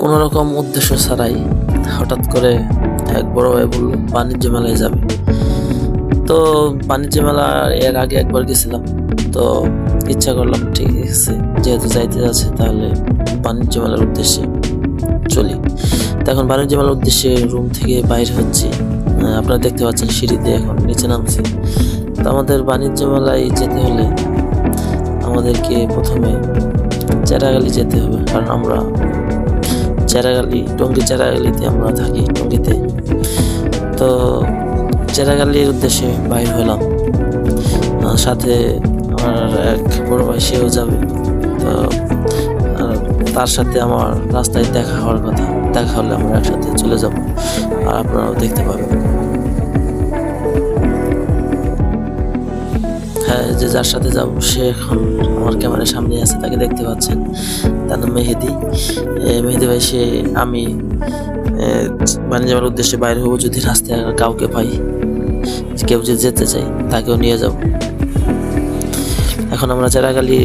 কোনো রকম উদ্দেশ্য ছাড়াই হঠাৎ করে এক বড় ভাই বলল, বাণিজ্য মেলায় যাবে? তো বাণিজ্য মেলা এর আগে একবার গেছিলাম। তো ইচ্ছা করলাম, ঠিক আছে, যেহেতু যাইতে যাচ্ছে, তাহলে বাণিজ্য মেলার উদ্দেশ্যে চলি। তো এখন বাণিজ্য মেলার উদ্দেশ্যে রুম থেকে বাইর হচ্ছি। আপনারা দেখতে পাচ্ছেন সিঁড়িতে এখন নিচে নামছি। তো আমাদের বাণিজ্য মেলায় যেতে হলে আমাদেরকে প্রথমে চেরাগালি যেতে হবে। কারণ আমরা চেরাগালি, টঙ্গি চেরাগালিতে আমরা থাকি টঙ্গিতে। তো চেরাগালির উদ্দেশ্যে বাইর হলাম। সাথে আমার এক বড় ভাই, সেও যাবে। তো তার সাথে আমার রাস্তায় দেখা হওয়ার কথা। দেখা হলে আমরা একসাথে চলে যাব। আর আপনারাও দেখতে পাবেন। যে যার সাথে যাব, সে এখন আমার ক্যামেরার সামনে আছে, তাকে দেখতে পাচ্ছেন। তার নাম মেহেদি। মেহেদি ভাই, সে আমি বাণিজ্য যাওয়ার উদ্দেশ্যে বাইরে হব যদি রাস্তায় কাউকে পাই। কেউ যদি যেতে চাই তাকেও নিয়ে যাব। এখন আমরা চেরাগালি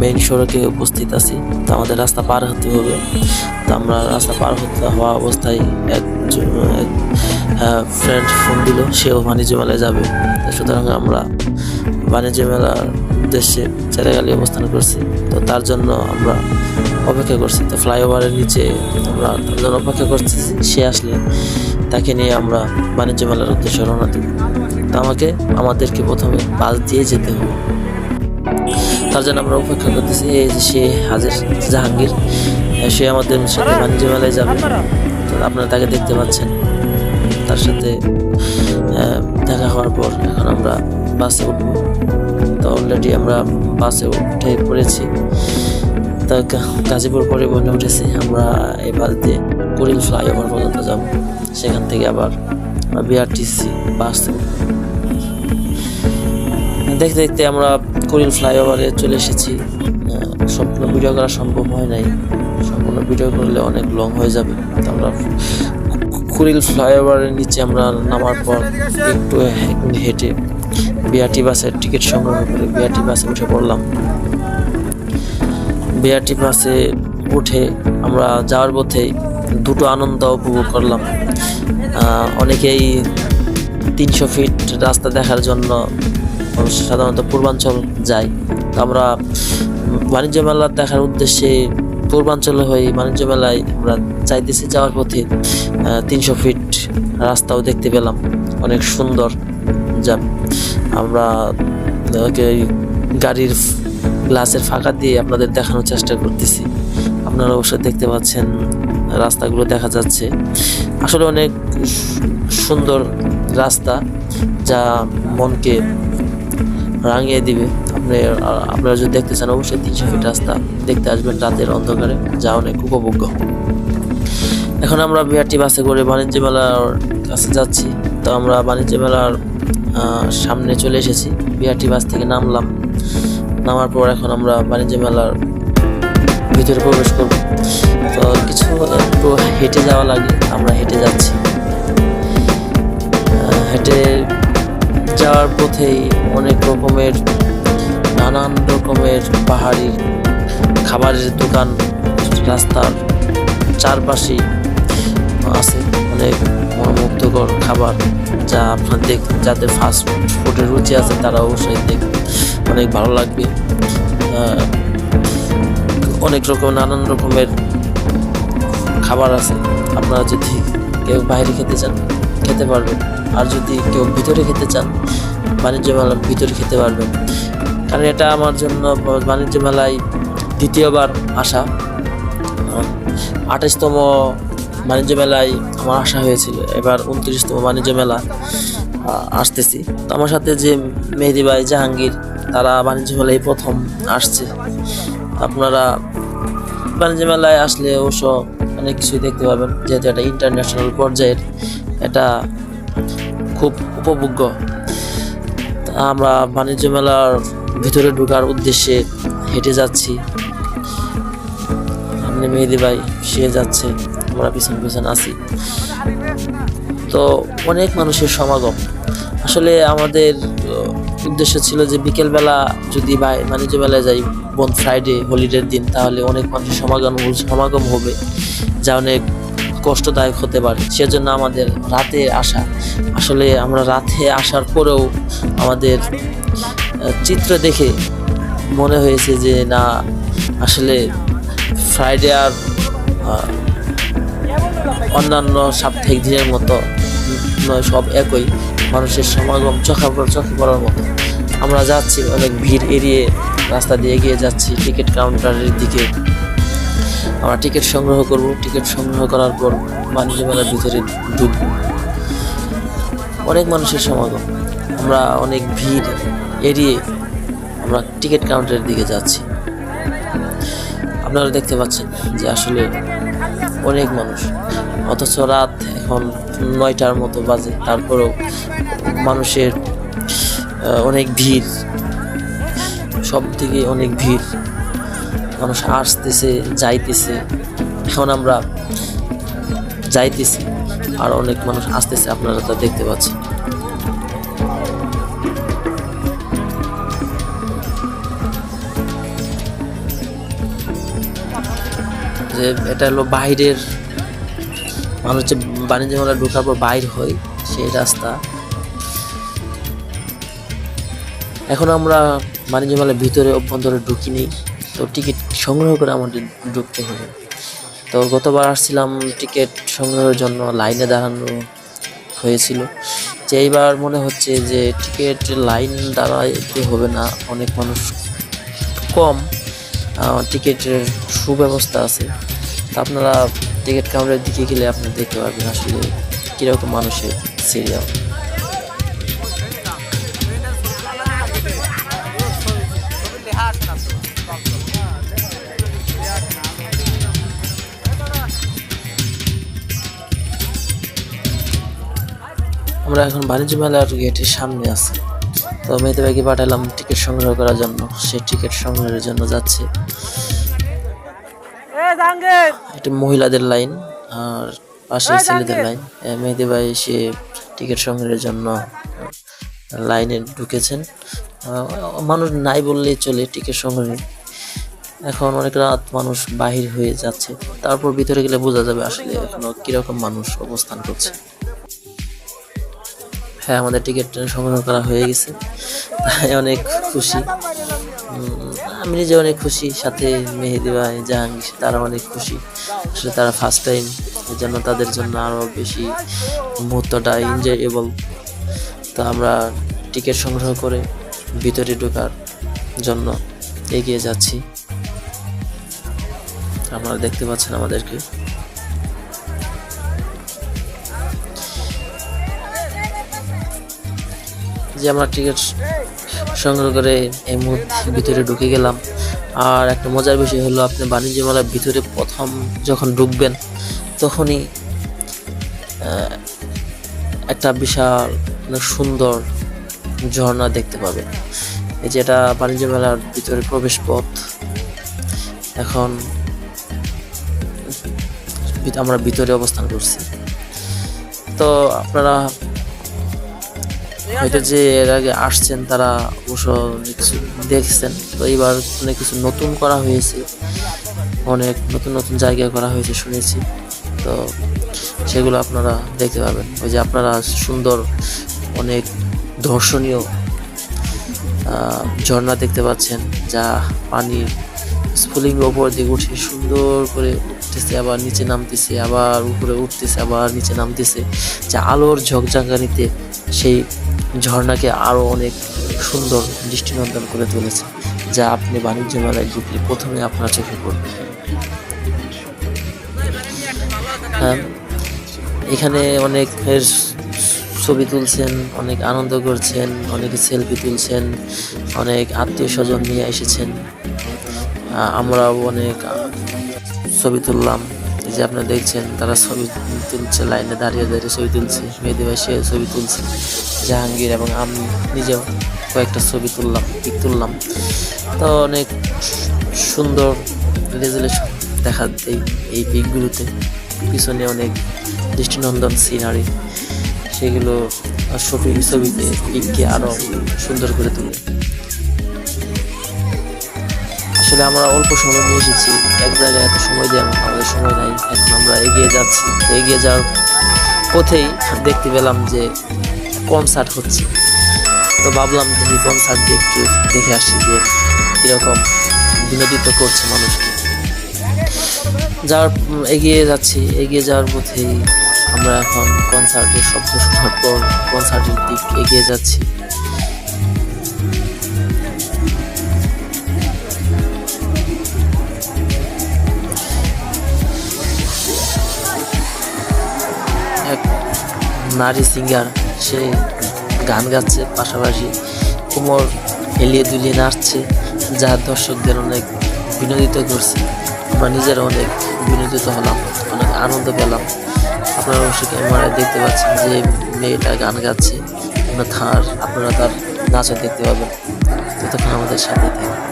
মেইন সড়কে উপস্থিত আছি। তো আমাদের রাস্তা পার হতে হবে। তো আমরা রাস্তা পার হতে হওয়া অবস্থায় এক ফ্রেন্ড ফোন দিল। সেও মেলায় যাবে। সুতরাং আমরা বাণিজ্য মেলার উদ্দেশ্যে চেরাগালি অবস্থান করছি। তো তার জন্য আমরা অপেক্ষা করছি। তো ফ্লাইওভারের নিচে আমরা তার জন্য অপেক্ষা করছি। সে আসলে তাকে নিয়ে আমরা বাণিজ্য মেলার উদ্দেশ্যে রওনা দেব। তো আমাকে, আমাদেরকে প্রথমে বাস দিয়ে যেতে হবে। তার জন্য আমরা অপেক্ষা করতেছি। এই যে সে হাজির জাহাঙ্গীর, সে আমাদের সাথে বাণিজ্য মেলায় যাবে। আপনারা তাকে দেখতে পাচ্ছেন। তার সাথে দেখা হওয়ার পর এখন আমরা বাসে উঠবো। তো অলরেডি আমরা বাসে উঠে পড়েছি। তা গাজীপুর পরিবহনে উঠেছি, আমরা এই বাস দিয়ে কুড়িল ফ্লাইওভার পর্যন্ত যাব। সেখান থেকে আবার বিআরটিসি বাস দেখতে দেখতে আমরা কুড়িল ফ্লাইওভারে চলে এসেছি। সম্পূর্ণ ভিডিও করা সম্ভব হয় নাই। সম্পূর্ণ ভিডিও করলে অনেক লং হয়ে যাবে। আমরা কুড়িল ফ্লাইওভারের নিচে আমরা নামার পর একটু হেঁটে বিআরটি বাসের টিকিট সংগ্রহ করে বিআরটি বাসে উঠে পড়লাম। বিআরটি বাসে উঠে আমরা যাওয়ার পথে দুটো আনন্দ উপভোগ করলাম। অনেকেই তিনশো ফিট রাস্তা দেখার জন্য সাধারণত পূর্বাঞ্চল যায়। আমরা বাণিজ্য মেলা দেখার উদ্দেশ্যে পূর্বাঞ্চলে হয়ে বাণিজ্য মেলায় আমরা চাইতেছি যাওয়ার পথে তিনশো ফিট রাস্তাও দেখতে পেলাম। অনেক সুন্দর যা আমরা গাড়ির গ্লাসের ফাঁকা দিয়ে আপনাদের দেখানোর চেষ্টা করতেছি। আপনারা অবশ্যই দেখতে পাচ্ছেন, রাস্তাগুলো দেখা যাচ্ছে। আসলে অনেক সুন্দর রাস্তা যা মনকে রাঙিয়ে দিবে। আপনি, আপনারা যদি দেখতে চান, অবশ্যই তিনশো ফিট রাস্তা দেখতে আসবেন রাতের অন্ধকারে। যা অনেক উপভোগ্য। এখন আমরা বিআরটি বাসে করে বাণিজ্য মেলার কাছে যাচ্ছি। তো আমরা বাণিজ্য মেলার সামনে চলে এসেছি। বিআরটি বাস থেকে নামলাম। নামার পর এখন আমরা বাণিজ্য মেলার ভিতরে প্রবেশ করব। তো কিছু, একটু হেঁটে যাওয়া লাগে। আমরা হেঁটে যাচ্ছি। হেঁটে যাওয়ার পথেই অনেক রকমের, নানান রকমের পাহাড়ি খাবারের দোকান, রাস্তার চারপাশে আছে অনেক মনোমুগ্ধকর খাবার যা আপনার দেখ, যাদের ফাস্ট ফুডের রুচি আছে তারা অবশ্যই দেখ, অনেক ভালো লাগবে। অনেক রকম নানান রকমের খাবার আছে। আপনারা যদি কেউ বাইরে খেতে চান খেতে পারবেন আর যদি কেউ ভিতরে খেতে চান, বাণিজ্য মেলার ভিতরে খেতে পারবেন কারণ এটা আমার জন্য বাণিজ্য মেলায় দ্বিতীয়বার আসা। আঠাশতম বাণিজ্য মেলায় আমার আসা হয়েছিল। এবার উনত্রিশতম বাণিজ্য মেলা আসতেছি। তো আমার সাথে যে মেহেদি ভাই, জাহাঙ্গীর, তারা বাণিজ্য মেলায় প্রথম আসছে। আপনারা বাণিজ্য মেলায় আসলে অবশ্য অনেক কিছুই দেখতে পাবেন। যেহেতু এটা ইন্টারন্যাশনাল পর্যায়ের এটা খুব উপভোগ্য। আমরা বাণিজ্য মেলার ভিতরে ঢোকার উদ্দেশ্যে হেঁটে যাচ্ছি। সামনে মেহেদি ভাই সে যাচ্ছে, আমরা পিছন পিছন আছি। তো অনেক মানুষের সমাগম। আসলে আমাদের উদ্দেশ্য ছিল যে বিকেলবেলা যদি বাই বাণিজ্য মেলায় যাই বোন ফ্রাইডে হলিডের দিন, তাহলে অনেক মানুষের সমাগম সমাগম হবে। যা অনেক কষ্টদায়ক হতে পারে। সেজন্য আমাদের রাতে আসা। আসলে আমরা রাতে আসার পরেও আমাদের চিত্র দেখে মনে হয়েছে যে না, আসলে ফ্রাইডে আর অন্যান্য সাপ্তাহিক দিনের মতো নয়, সব একই। মানুষের সমাগম চোখা চোখে পড়ার মতো। আমরা যাচ্ছি, অনেক ভিড় এড়িয়ে রাস্তা দিয়ে এগিয়ে যাচ্ছি, টিকিট কাউন্টারের দিকে। আমরা টিকিট সংগ্রহ করব। টিকিট সংগ্রহ করার পর বাণিজ্য মেলার ভিতরে ঢুকবো। অনেক মানুষের সমাগম। আমরা অনেক ভিড় এড়িয়ে আমরা টিকিট কাউন্টারের দিকে যাচ্ছি। আপনারা দেখতে পাচ্ছেন যে আসলে অনেক মানুষ। অথচ রাত এখন নয়টার মতো বাজে। তারপরেও মানুষের অনেক ভিড়। সব দিকে অনেক ভিড়। মানুষ আসতেছে, যাইতেছে। এখন আমরা যাইতেছি, আর অনেক মানুষ আসতেছে, আপনারা তা দেখতে পাচ্ছেন। যে এটা হলো বাইরের মানুষ যে বাণিজ্য মেলা ঢোকার পর বাইর হয়, সেই রাস্তা। এখন আমরা বাণিজ্য মেলার ভিতরে অভ্যন্তরে ঢুকিনি, তো টিকিট সংগ্রহ করে আমাদের ঢুকতে হবে। তো গতবার আসছিলাম টিকিট সংগ্রহের জন্য লাইনে দাঁড়ানো হয়েছিল। যে এইবার মনে হচ্ছে যে টিকিট লাইন দাঁড়াইতে হবে না, অনেক মানুষ কম টিকিটের সুব্যবস্থা আছে। তো আপনারা টিকিট কাউন্টারের দিকে গেলে আপনি দেখতে পারবেন আসলে কীরকম মানুষের সিরিয়াল আমরা এখন বাণিজ্য মেলার গেটের সামনে আছি। তো মেয়েদের ভাইকে পাঠালাম টিকিট সংগ্রহ করার জন্য। সে টিকিট সংগ্রহের জন্য যাচ্ছে। এটা মহিলাদের লাইন আর পাশে ছেলেদের লাইন। মেহেদি ভাই সে টিকিট সংগ্রহের জন্য লাইনে ঢুকেছেন। মানুষ নাই বললেই চলে টিকিট সংগ্রহে। এখন অনেক রাত মানুষ বাহির হয়ে যাচ্ছে। তারপর ভিতরে গেলে বোঝা যাবে আসলে এখনও কীরকম মানুষ অবস্থান করছে। হ্যাঁ আমাদের টিকিট সংগ্রহ করা হয়ে গেছে। তাই অনেক খুশি। আমি নিজে অনেক খুশি। সাথে মেহেদি ভাই, জাহাঙ্গীর তারা অনেক খুশি। আসলে তারা ফার্স্ট টাইম এই জন্য তাদের জন্য আরও বেশি মুহূর্তটা এনজয়েবল তো আমরা টিকিট সংগ্রহ করে ভিতরে ঢোকার জন্য এগিয়ে যাচ্ছি। আপনারা দেখতে পাচ্ছেন আমাদেরকে। যে আমরা টিকিট সংগ্রহ করে এই মুহূর্তে ভিতরে ঢুকে গেলাম। আর একটা মজার বিষয় হলো, আপনি বাণিজ্য মেলার ভিতরে প্রথম যখন ঢুকবেন, তখনই একটা বিশাল সুন্দর ঝর্ণা দেখতে পাবেন। এই যেটা বাণিজ্য মেলার ভিতরে প্রবেশ পথ এখন আমরা ভিতরে অবস্থান করছি। তো আপনারা হয়তো যে এর আগে আসছেন, তারা অবশ্য কিছু দেখছেন। তো এবার অনেক কিছু নতুন করা হয়েছে। অনেক নতুন নতুন জায়গায় করা হয়েছে শুনেছি। তো সেগুলো আপনারা দেখতে পাবেন ওই যে আপনারা সুন্দর অনেক দর্শনীয় ঝর্ণা দেখতে পাচ্ছেন, যা পানির স্ফুলিং ওপর দিকে উঠে সুন্দর করে উঠতেছে, আবার নিচে নামতেছে, আবার উপরে উঠতেছে, আবার নিচে নামতেছে। যা আলোর ঝকঝকানিতে সেই ঝর্ণাকে আরও অনেক সুন্দর দৃষ্টিনন্দন করে তুলেছে, যা আপনি বাণিজ্য মেলায় ঢুকলে প্রথমে আপনার চোখে পড়বে। হ্যাঁ এখানে অনেক ছবি তুলছেন, অনেক আনন্দ করছেন, অনেকে সেলফি তুলছেন, অনেক আত্মীয় স্বজন নিয়ে এসেছেন। আহ, আমরাও অনেক ছবি তুললাম। এই যে আপনারা দেখছেন তারা ছবি তুলছে লাইনে দাঁড়িয়ে দাঁড়িয়ে ছবি তুলছে মেয়েদের সে ছবি তুলছে জাহাঙ্গীর এবং আমি নিজেও কয়েকটা ছবি তুললাম পিক তুললাম। তো অনেক সুন্দর রেজুলেশন দেখা দেয় এই পিকগুলোতে পিছনে অনেক দৃষ্টিনন্দন সিনারি সেগুলো ছবি ছবিতে পিককে আরও সুন্দর করে তোলে। আসলে আমরা অল্প সময় নিয়ে এসেছি। এক জায়গায় এত সময় মতো আমাদের সময় নাই। এখন আমরা এগিয়ে যাচ্ছি। তো এগিয়ে যাওয়ার পথেই দেখতে পেলাম যে কনসার্ট হচ্ছে। তো ভাবলাম যে কনসার্ট দিয়ে একটু দেখে আসি যে কীরকম বিনোদিত করছে মানুষকে। উম, এগিয়ে যাচ্ছি। এগিয়ে যাওয়ার পথেই আমরা এখন কনসার্টের শব্দ শোনার পর কনসার্টের দিক এগিয়ে যাচ্ছি। নারী সিঙ্গার সে গান গাচ্ছে, পাশাপাশি কোমর হেলিয়ে দুলিয়ে নাচছে, যা দর্শকদের অনেক বিনোদিত করছে। আমরা নিজেরা অনেক বিনোদিত হলাম, অনেক আনন্দ পেলাম। আপনারা অবশ্যই ক্যামেরায় দেখতে পাচ্ছেন যে মেয়েটা গান গাচ্ছে আপনারা আপনারা তার নাচও দেখতে পাবেন। ততক্ষণ আমাদের সাথে থাকুন।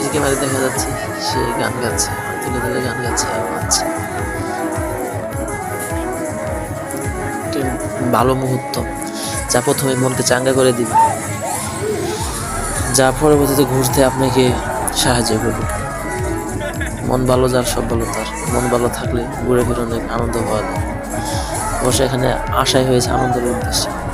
যে ক্যামেরা দেখা যাচ্ছে, সে গান গাচ্ছে, তুলে তুলে গান গাচ্ছে আর একটি ভালো মুহূর্ত। যা প্রথমে মনকে চাঙ্গা করে দিবে। যা পরবর্তীতে ঘুরতে আপনাকে সাহায্য করবে। মন ভালো যার, সব ভালো তার। মন ভালো থাকলে ঘুরে ফিরে অনেক আনন্দ পাওয়া যায়। অবশ্য এখানে আশাই হয়েছে আনন্দের উদ্দেশ্যে।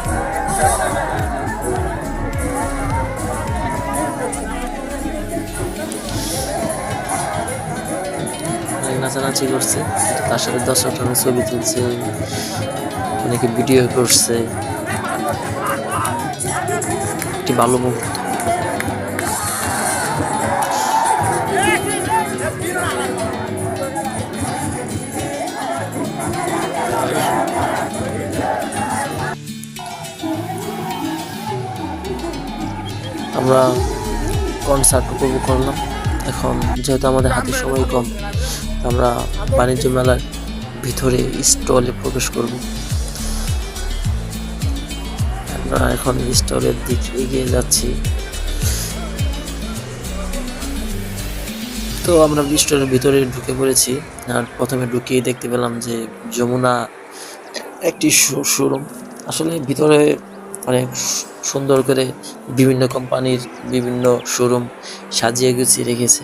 নাচানাচি করছে, তার সাথে দর্শক অনেক ছবি তুলছে, অনেকে ভিডিও করছে। একটি ভালো মুহূর্ত। আমরা কনসার্ট উপভোগ করলাম। এখন যেহেতু আমাদের হাতে সময় কম আমরা বাণিজ্য মেলার ভিতরে স্টলে প্রবেশ করব। আমরা এখন স্টলের দিকে এগিয়ে যাচ্ছি। তো আমরা স্টোরের ভিতরে ঢুকে পড়েছি আর প্রথমে ঢুকিয়ে দেখতে পেলাম যে যমুনা একটি শোরুম। আসলে ভিতরে অনেক সুন্দর করে বিভিন্ন কোম্পানির বিভিন্ন শোরুম সাজিয়ে গুছিয়ে রেখেছে।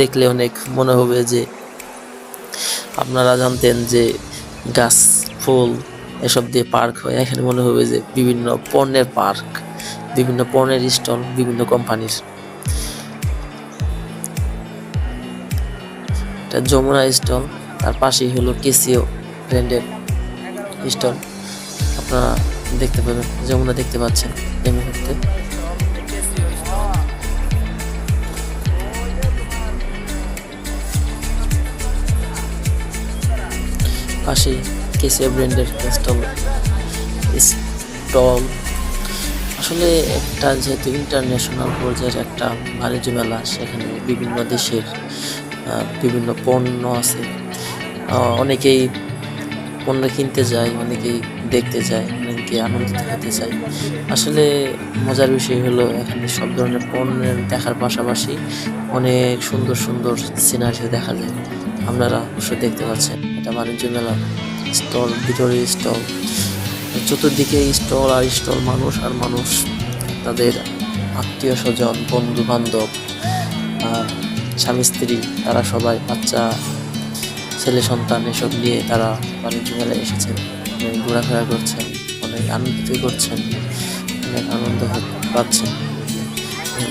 দেখলে অনেক মনে হবে যে আপনারা জানতেন যে গাছ, ফুল এসব দিয়ে পার্ক হয়। এখানে মনে হবে যে বিভিন্ন পণ্যের পার্ক, বিভিন্ন পণ্যের স্টল, বিভিন্ন কোম্পানির। যমুনা স্টল, তার পাশেই হলো কেসিও ব্র্যান্ডের স্টল। আপনারা দেখতে পাবেন, যমুনা দেখতে পাচ্ছেন এই মুহূর্তে। পাশেই কেসিও ব্র্যান্ডের স্টল স্টল আসলে একটা যেহেতু ইন্টারন্যাশনাল পর্যায়ের একটা বাণিজ্য মেলা, সেখানে বিভিন্ন দেশের বিভিন্ন পণ্য আছে। অনেকেই পণ্য কিনতে যায়, অনেকেই দেখতে যায়, অনেকে আনন্দিত হতে চায় আসলে মজার বিষয় হলো, এখানে সব ধরনের পণ্যের দেখার পাশাপাশি অনেক সুন্দর সুন্দর সিনারিও দেখা যায়। আপনারা অবশ্যই দেখতে পাচ্ছেন। এটা বাণিজ্য মেলা। স্টল, ভিতরে স্টল। চতুর্দিকে স্টল আর স্টল মানুষ আর মানুষ। তাদের আত্মীয় স্বজন বন্ধু বান্ধব আর স্বামী, স্ত্রী, তারা সবাই বাচ্চা, ছেলে, সন্তান, এসব নিয়ে তারা বাণিজ্য মেলায় এসেছেন। অনেক ঘোরাফেরা করছেন, অনেক আনন্দিত করছেন, অনেক আনন্দ পাচ্ছেন।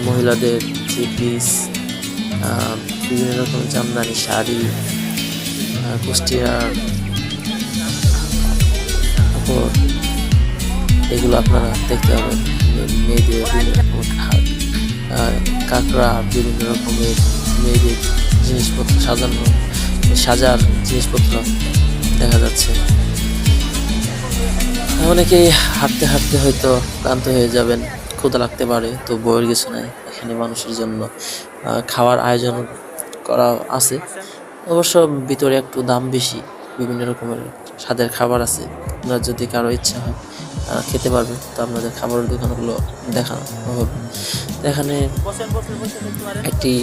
মহিলাদের থ্রি পিস বিভিন্ন রকম জামদানি শাড়ি আহ, কুষ্টিয়ার কাপড় এগুলো আপনারা দেখতে পাবেন। মেয়েদের কাঁকড়া বিভিন্ন রকমের মেয়েদের জিনিসপত্র সাজানো সাজার জিনিসপত্র দেখা যাচ্ছে। অনেকেই হাঁটতে হাঁটতে হয়তো ক্লান্ত হয়ে যাবেন ক্ষুদা লাগতে পারে তো বইয়ের কিছু নাই এখানে মানুষের জন্য। খাওয়ার আয়োজন করা আছে। অবশ্য ভিতরে একটু দাম বেশি, বিভিন্ন রকমের স্বাদের খাবার আছে। আপনার যদি কারও ইচ্ছা হয় খেতে পারবে। তো আপনাদের খাবারের দোকানগুলো দেখানো হবে। এখানে একটি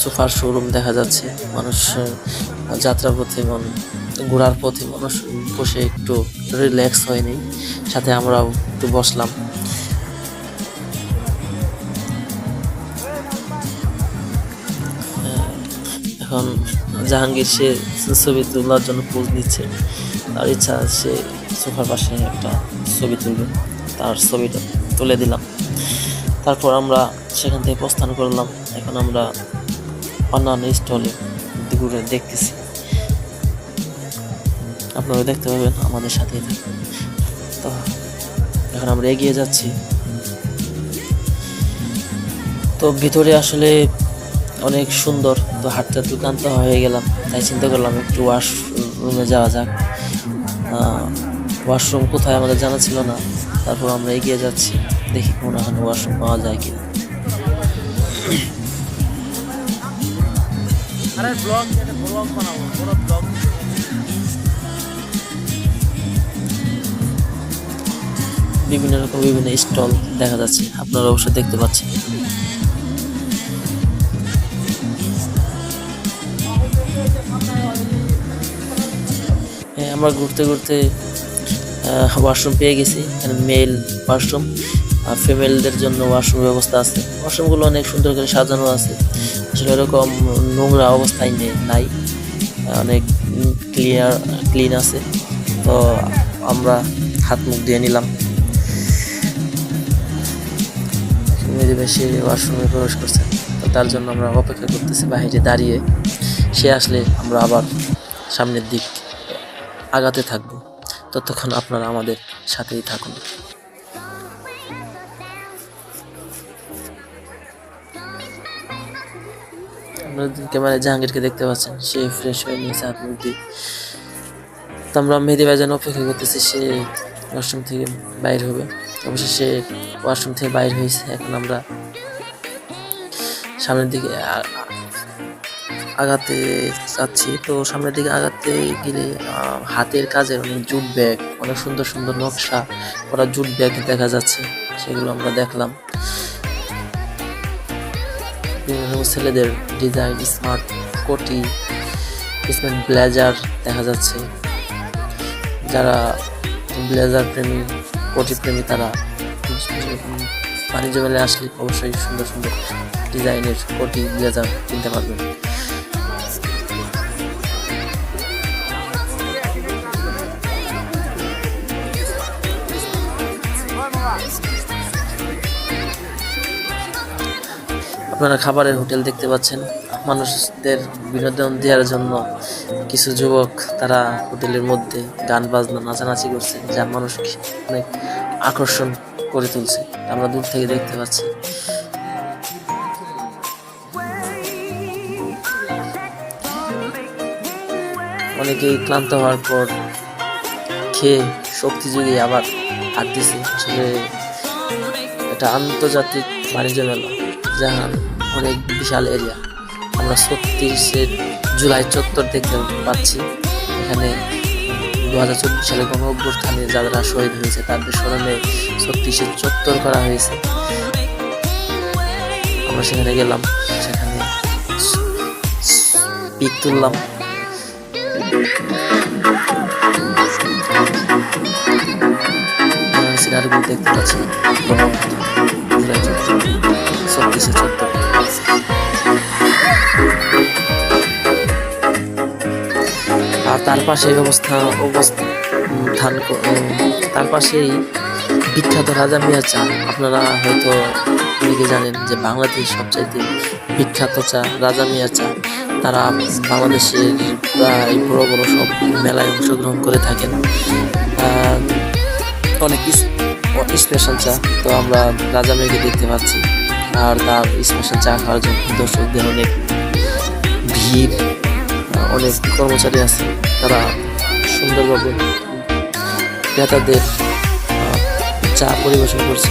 সোফার শোরুম দেখা যাচ্ছে। মানুষ যাত্রা পথে ঘোরার পথে মানুষ বসে একটু রিল্যাক্স হয়নি। সাথে আমরাও একটু বসলাম। এখন জাহাঙ্গীর সে ছবি তোলার জন্য পোজ দিচ্ছে। তার ইচ্ছা সে সোফার পাশে একটা ছবি তুলবে। তার ছবিটা তুলে দিলাম। তারপর আমরা সেখান থেকে প্রস্থান করলাম। এখন আমরা অন্যান্য স্টলে ঘুরে দেখতেছি। আপনারা দেখতে পাবেন, আমাদের থাকুন তো এখন আমরা এগিয়ে যাচ্ছি। তো ভিতরে আসলে অনেক সুন্দর। তো হাঁটতে হাঁটতে ক্লান্ত হয়ে গেলাম। তাই চিন্তা করলাম একটু ওয়াশ রুমে যাওয়া যাক। ওয়াশরুম কোথায় আমাদের জানা ছিল না। তারপর আমরা এগিয়ে যাচ্ছি। দেখি কোন ওখানে ওয়াশরুম পাওয়া যায় কিনা। আরে ব্লগ ব্লগ বানাবো ব্লগ বিভিন্ন রকম বিভিন্ন স্টল দেখা যাচ্ছে। আপনারা অবশ্যই দেখতে পাচ্ছেন। আমরা ঘুরতে ঘুরতে ওয়াশরুম পেয়ে গেছি। এখানে মেল ওয়াশরুম আর ফিমেলদের জন্য ওয়াশরুম ব্যবস্থা আছে। ওয়াশরুমগুলো অনেক সুন্দর করে সাজানো আছে। আসলে এরকম নোংরা অবস্থায় নেই। নাই অনেক ক্লিয়ার ক্লিন আছে। তো আমরা হাত মুখ দিয়ে নিলাম। বেশি ওয়াশরুমে প্রবেশ করছে তো তার জন্য আমরা অপেক্ষা করতেছি বাইরে দাঁড়িয়ে। সে আসলে আমরা আবার সামনের দিক আগাতে থাকব। ততক্ষণ আপনারা আমাদের সাথেই থাকুন। আপনারা ক্যামেরায় জাহাঙ্গীরকে দেখতে পাচ্ছেন, সে ফ্রেশ হয়ে নিয়েছে হাত মুখ দিয়ে। তো আমরা মেহেদি ভাইজান অপেক্ষা করতেছি, সে ওয়াশরুম থেকে বাইর হবে। অবশ্যই সে ওয়াশরুম থেকে বাইর হয়েছে। এখন আমরা সামনের দিকে আগাতে চাচ্ছি। তো সামনের দিকে আগাতে গেলে হাতের কাজের অনেক জুট ব্যাগ, অনেক সুন্দর সুন্দর নকশা করা জুট ব্যাগ দেখা যাচ্ছে, সেগুলো আমরা দেখলাম। বিভিন্ন ছেলেদের ডিজাইন, স্মার্ট কোটি, স্মার্ট ব্লেজার দেখা যাচ্ছে। যারা ব্লেজার প্রেমী, কোটি প্রেমী, তারা বাণিজ্য মেলায় আসলে অবশ্যই সুন্দর সুন্দর ডিজাইনের কোটি ব্লেজার কিনতে পারবেন। আপনারা খাবারের হোটেল দেখতে পাচ্ছেন। মানুষদের বিনোদন দেওয়ার জন্য কিছু যুবক তারা হোটেলের মধ্যে গান বাজনা, নাচানাচি করছে, যা মানুষকে অনেক আকর্ষণ করে তুলছে। আমরা দূর থেকে দেখতে পাচ্ছি। অনেকেই ক্লান্ত হওয়ার পর খেয়ে শক্তি জুগিয়ে আবার হাত দিছে। আসলে এটা আন্তর্জাতিক বাণিজ্য মেলা যাহা অনেক বিশাল এরিয়া আমরা ছত্রিশে জুলাই চত্বর দেখতে পাচ্ছি। এখানে দু হাজার চব্বিশ সালে গণ অভ্যুত্থানে যারা শহীদ হয়েছে, তাদের স্মরণে ছত্রিশে চত্বর করা হয়েছে। আমরা সেখানে গেলাম। সেখানে পিক তুললাম দেখতে পাচ্ছি ছত্রিশে চত্বর আর তার পাশে অবস্থা অবস্থান ক- উম, তার পাশেই বিখ্যাত রাজা মিয়া চা। আপনারা হয়তো অনেকে জানেন যে বাংলাদেশ সবচাইতে বিখ্যাত চা রাজা মিয়া চা। তারা বাংলাদেশের প্রায় বড় বড় সব মেলায় অংশগ্রহণ করে থাকেন। অনেক স্পেশাল চা। তো আমরা রাজা মেয়েকে দেখতে পাচ্ছি। আর তার স্পেশাল চা খাওয়ার জন্য দর্শকদের অনেক ভিড়, অনেক কর্মচারী আছে। তারা সুন্দরভাবে ক্রেতাদের চা পরিবেশন করছে।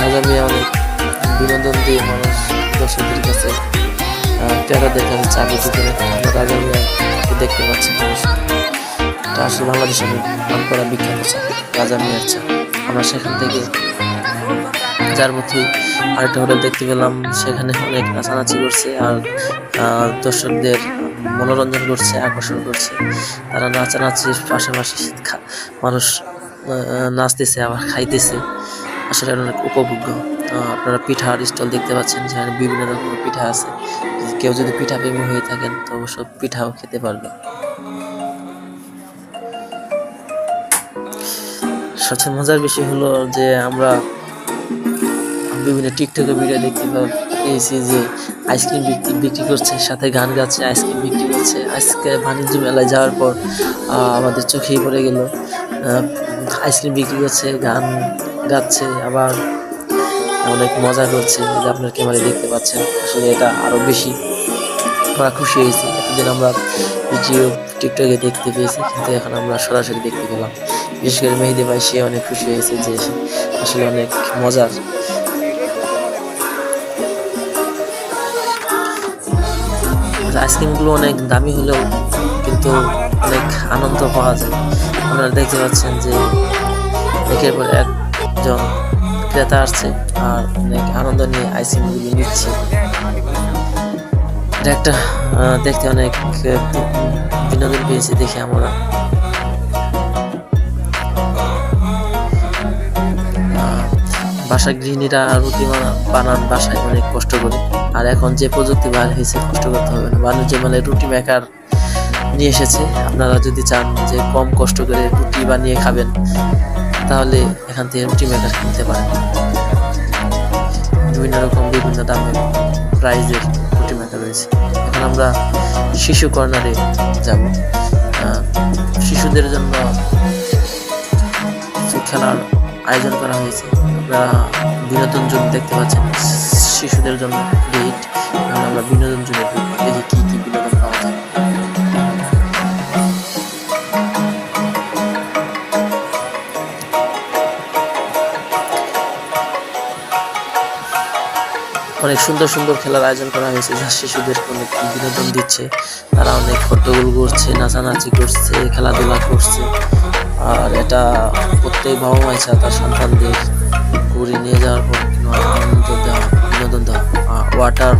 রাজা মিয়া অনেক বিনোদন দিয়ে মানুষ দর্শকদের কাছে ক্রেতাদের কাছে চা বিক্রি করে। আমরা রাজা মিয়াকে দেখতে পাচ্ছি মানুষ। আসলে বাংলাদেশের নাম করা বিখ্যাত চা, রাজা মিয়ার চা। আমরা সেখান থেকে যার মধ্যে আরেকটা হোটেল দেখতে পেলাম, সেখানে অনেক নাচানাচি করছে আর দর্শকদের মনোরঞ্জন করছে, আকর্ষণ করছে। তারা নাচানাচির পাশাপাশি মানুষ নাচতেছে, আবার খাইতেছে। আসলে অনেক উপভোগ্য। আপনারা পিঠার স্টল দেখতে পাচ্ছেন, যেখানে বিভিন্ন রকমের পিঠা আছে। কেউ যদি পিঠা প্রেমী হয়ে থাকেন, তো অবশ্য পিঠাও খেতে পারবে। সবচেয়ে মজার বিষয় হলো যে, আমরা বিভিন্ন টিকটকে ভিডিও দেখতে পেয়েছি যে আইসক্রিম বিক্রি বিক্রি করছে, সাথে গান গাচ্ছে, আইসক্রিম বিক্রি করছে। আজকে বাণিজ্য মেলায় যাওয়ার পর আমাদের চোখেই পড়ে গেল। আইসক্রিম বিক্রি করছে, গান গাচ্ছে, আবার অনেক মজা করছে। যে আপনার ক্যামেরায় দেখতে পাচ্ছেন, আসলে এটা আরও বেশি আমরা খুশি হয়েছি। এতদিন আমরা ভিডিও, টিকটকে দেখতে পেয়েছি, কিন্তু এখন আমরা সরাসরি দেখতে পেলাম। বিশেষ করে মেহেদি ভাই, সে অনেক খুশি হয়েছে যে আসলে অনেক মজার আইসক্রিমগুলো অনেক দামি হলেও কিন্তু অনেক আনন্দ পাওয়া যায়। আপনারা দেখতে পাচ্ছেন যে একের পর একজন ক্রেতা আসছে আর অনেক আনন্দ নিয়ে আইসক্রিমগুলো নিচ্ছে। এটা একটা দেখতে অনেক বিনোদন পেয়েছি দেখে আমরা। বাসা গৃহিণীরা রুটি বানান বাসায় অনেক কষ্ট করে। আর এখন যে প্রযুক্তি বার হয়েছে, কষ্ট করতে হবে না। বাণিজ্য মেলায় রুটি মেকার নিয়ে এসেছে, আপনারা যদি চান যে কম কষ্ট করে রুটি বানিয়ে খাবেন, তাহলে এখান থেকে রুটি মেকার কিনতে পারেন। বিভিন্ন রকম, বিভিন্ন দামের প্রাইজের রুটি মেকার রয়েছে। এখন আমরা শিশু কর্নারে যাব। শিশুদের জন্য খেলার আয়োজন করা হয়েছে। আমরা বিনোদন জোন দেখতে পাচ্ছেন। শিশুদের জন্য গেট এখন আমরা বিনোদন জোনে ঢুকবো। দেখি কি কি বিনোদন পাওয়া যায় অনেক সুন্দর সুন্দর খেলার আয়োজন করা হয়েছে, যা শিশুদের অনেক বিনোদন দিচ্ছে তারা অনেক হট্টগোল করছে, নাচানাচি করছে, খেলাধুলা করছে আর এটা প্রত্যেক বাবা মাই তার সন্তানদের ঘুরে নিয়ে যাওয়ার পর ওয়াটার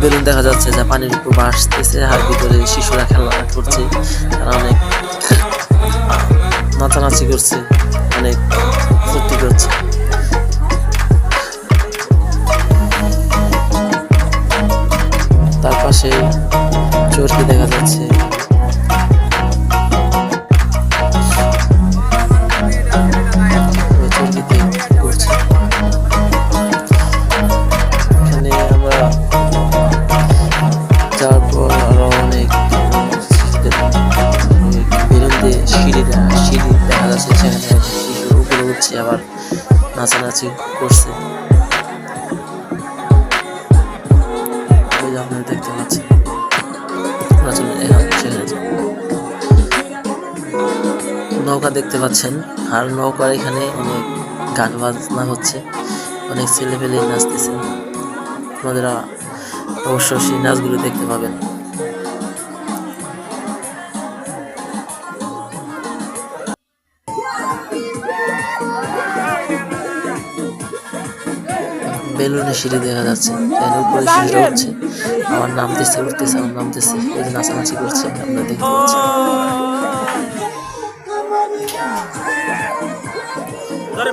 বেলুন দেখা যাচ্ছে যা পানির উপর ভাসতেছে, আর ভিতরে শিশুরা খেলা করছে, তারা অনেক নাচানাচি করছে। নাচানাচি করছে। আপনারা দেখতে পাচ্ছেন। নৌকা দেখতে পাচ্ছেন। আর নৌকার এখানে অনেক গান বাজনা হচ্ছে। অনেক ছেলে পেলে নাচতেছে। আপনারা অবশ্য সেই নাচগুলো দেখতে পাবেন। বেলুনে সিঁড়ি দেখা যাচ্ছে। এর উপরে সিঁড়িটা উঠছে। আবার নামতেছে, উঠতেছে আবার নামতেছে। এই যে নাচানাচি করছে আপনারা দেখতে ধরে।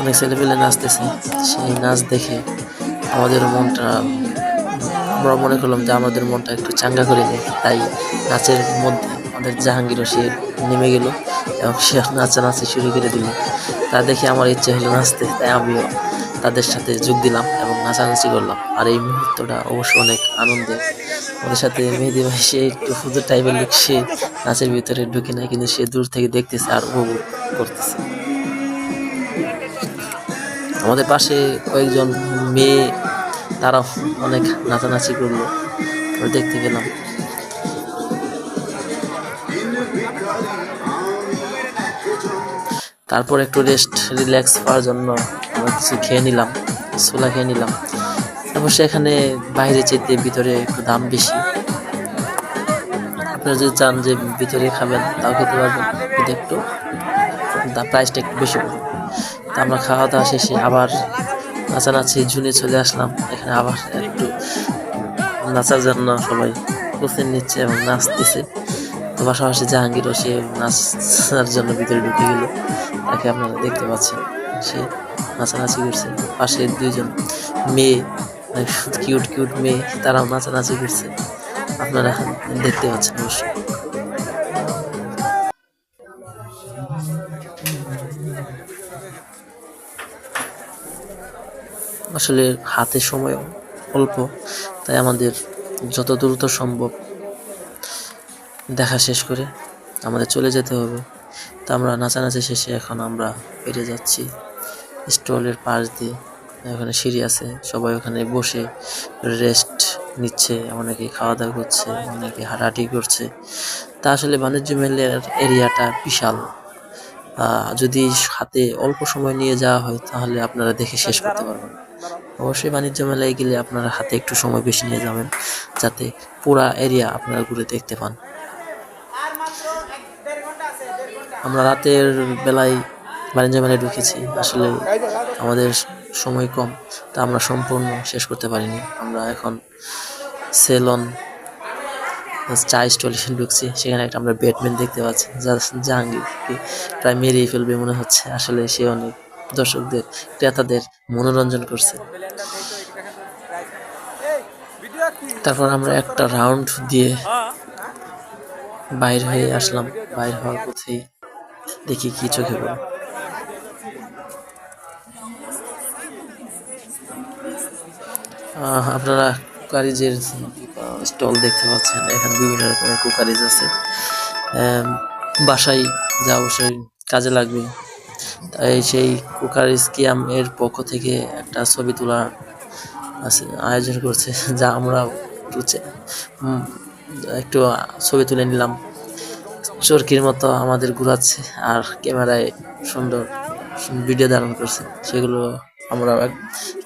অনেক ছেলেপেলে নাচতেছে। সেই নাচ দেখে আমাদের মনটা, আমরা মনে করলাম যে আমাদের মনটা একটু চাঙ্গা করে নেই। তাই নাচের মধ্যে আমাদের জাহাঙ্গীরও সে নেমে গেল। এবং সে নাচানাচি শুরু করে দিল। তা দেখে আমার ইচ্ছে হলো নাচতে, তাই আমিও তাদের সাথে যোগ দিলাম এবং নাচানাচি করলাম। আর এই মুহূর্তটা অবশ্য অনেক আনন্দের। আমাদের সাথে মেহেদি ভাই, সে একটু ফুজুর টাইপের লোক, সে নাচের ভিতরে ঢুকে নাই, কিন্তু সে দূর থেকে দেখতেছে আর উপভোগ করতেছে। আমাদের পাশে কয়েকজন মেয়ে তারা অনেক নাচানাচি করল। দেখতে গেলাম তারপর একটু রেস্ট রিল্যাক্স পাওয়ার জন্য আমরা কিছু খেয়ে নিলাম, ছোলা খেয়ে নিলাম। অবশ্যই এখানে বাইরে যেতে ভিতরে একটু দাম বেশি। আপনারা যদি চান যে ভিতরে খাবেন, তাও খেতে পারবেন, কিন্তু একটু প্রাইসটা একটু বেশি পড়বে তো আমরা খাওয়া দাওয়া শেষে আবার নাচানাচি জুনে চলে আসলাম। এখানে আবার একটু নাচার জন্য সবাই প্রস্তুতি নিচ্ছে এবং নাচতেছে। তো পাশাপাশি জাহাঙ্গীরও সে নাচার জন্য ভিতরে ঢুকে গেল। তাকে আপনারা দেখতে পাচ্ছেন। সে নাচানাচি করছে। পাশে দুইজন মেয়ে কিউট কিউট মেয়ে, তারাও নাচানাচি করছে। আপনারা দেখতে পাচ্ছেন অবশ্যই আসলে হাতে সময় অল্প, তাই আমাদের যত দ্রুত সম্ভব দেখা শেষ করে আমাদের চলে যেতে হবে। তা আমরা নাচানাচি শেষে এখন আমরা বেরিয়ে যাচ্ছি। স্টলের পাশ দিয়ে। ওখানে সিঁড়ি আছে। সবাই ওখানে বসে রেস্ট নিচ্ছে। অনেকে খাওয়া দাওয়া করছে, অনেকে হাঁটাহাঁটি করছে। তা আসলে বাণিজ্য মেলের এরিয়াটা বিশাল। যদি হাতে অল্প সময় নিয়ে যাওয়া হয়, তাহলে আপনারা দেখে শেষ করতে পারবেন। অবশ্যই বাণিজ্য মেলায় গেলে আপনারা হাতে একটু সময় বেশি নিয়ে যাবেন, যাতে পুরা এরিয়া আপনারা ঘুরে দেখতে পান। আমরা রাতের বেলায় বাণিজ্য মেলায় ঢুকেছি। আসলে আমাদের সময় কম, তা আমরা সম্পূর্ণ শেষ করতে পারিনি। আমরা এখন সেলন, চা স্টলে ঢুকছি। সেখানে একটা আমরা ব্যাটম্যান দেখতে পাচ্ছি। যা জাহাঙ্গীরকে প্রায় মেরেই ফেলবে মনে হচ্ছে। আসলে সে অনেক দর্শকদের, ক্রেতাদের মনোরঞ্জন করছে। তারপর আমরা একটা রাউন্ড দিয়ে বাইর হয়ে আসলাম। বাইর হওয়ার পথেই দেখি কি চোখে পড়ে। আপনারা কুকারিজের স্টল দেখতে পাচ্ছেন, এখানে বিভিন্ন রকমের কুকারিজ আছে। বাসায় যা অবশ্যই কাজে লাগবে। তাই সেই কুকারিজ কিয়াম এর পক্ষ থেকে একটা ছবি তোলার আছে, আয়োজন করছে, যা আমরা একটু ছবি তুলে নিলাম। চরকির মতো আমাদের ঘুরাচ্ছে আর ক্যামেরায় সুন্দর ভিডিও ধারণ করছে। সেগুলো আমরা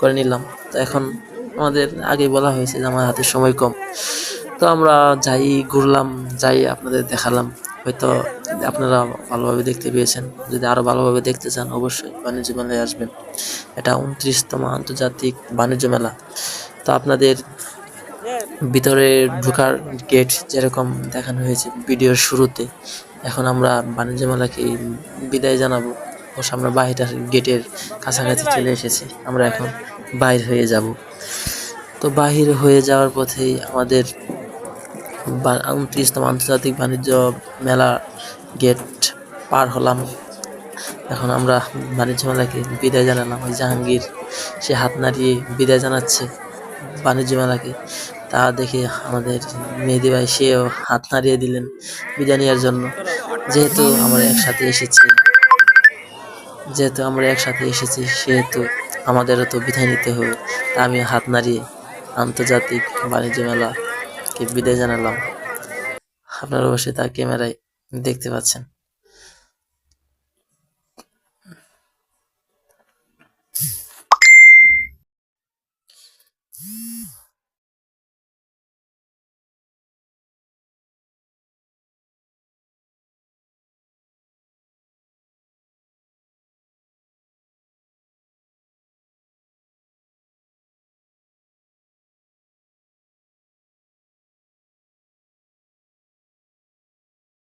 করে নিলাম। তো এখন আমাদের আগে বলা হয়েছে যে আমার হাতে সময় কম। তো আমরা যাই ঘুরলাম, যাই আপনাদের দেখালাম। হয়তো আপনারা ভালোভাবে দেখতে পেয়েছেন। যদি আরও ভালোভাবে দেখতে চান, অবশ্যই বাণিজ্য মেলায় আসবেন। এটা উনত্রিশতম আন্তর্জাতিক বাণিজ্য মেলা। তো আপনাদের ভিতরে ঢোকার গেট যেরকম দেখানো হয়েছে ভিডিওর শুরুতে, এখন আমরা বাণিজ্য মেলাকে বিদায় জানাব। অবশ্য আমরা বাহিরের গেটের কাছাকাছি চলে এসেছি, আমরা এখন বাইর হয়ে যাব। তো বাহির হয়ে যাওয়ার পথেই আমাদের উনত্রিশতম আন্তর্জাতিক বাণিজ্য মেলা গেট পার হলাম। এখন আমরা বাণিজ্য মেলাকে বিদায় জানালাম। ওই জাহাঙ্গীর সে হাত নাড়িয়ে বিদায় জানাচ্ছে বাণিজ্য মেলাকে। তা দেখে আমাদের মেহেদি ভাই সেও হাত নাড়িয়ে দিলেন বিদায় নেওয়ার জন্য। যেহেতু আমরা একসাথে এসেছি, যেহেতু আমরা একসাথে এসেছি, সেহেতু আমাদেরও তো বিদায় নিতে হবে। তা আমি হাত নাড়িয়ে আন্তর্জাতিক বাণিজ্য মেলাকে বিদায় জানালাম। আপনারা অবশ্যই তা ক্যামেরায় দেখতে পাচ্ছেন।